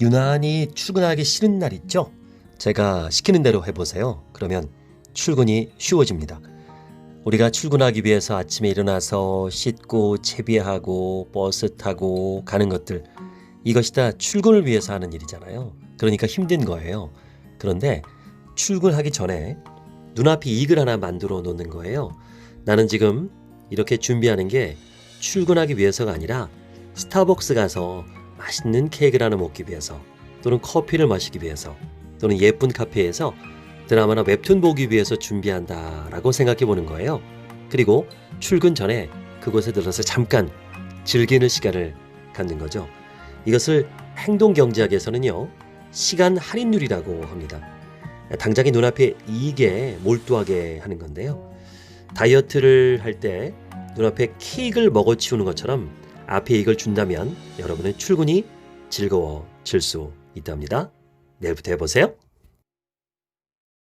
유난히 출근하기 싫은 날 있죠? 제가 시키는 대로 해보세요. 그러면 출근이 쉬워집니다. 우리가 출근하기 위해서 아침에 일어나서 씻고 채비하고 버스 타고 가는 것들 이것이 다 출근을 위해서 하는 일이잖아요. 그러니까 힘든 거예요. 그런데 출근하기 전에 눈앞에 이익을 하나 만들어 놓는 거예요. 나는 지금 이렇게 준비하는 게 출근하기 위해서가 아니라 스타벅스 가서 맛있는 케이크를 하나 먹기 위해서 또는 커피를 마시기 위해서 또는 예쁜 카페에서 드라마나 웹툰 보기 위해서 준비한다 라고 생각해 보는 거예요. 그리고 출근 전에 그곳에 들어서 잠깐 즐기는 시간을 갖는 거죠. 이것을 행동 경제학에서는요. 시간 할인율이라고 합니다. 당장의 눈앞에 이익에 몰두하게 하는 건데요. 다이어트를 할 때 눈앞에 케이크를 먹어치우는 것처럼 앞에 이익을 준다면 여러분의 출근이 즐거워질 수 있답니다. 내일부터 해보세요.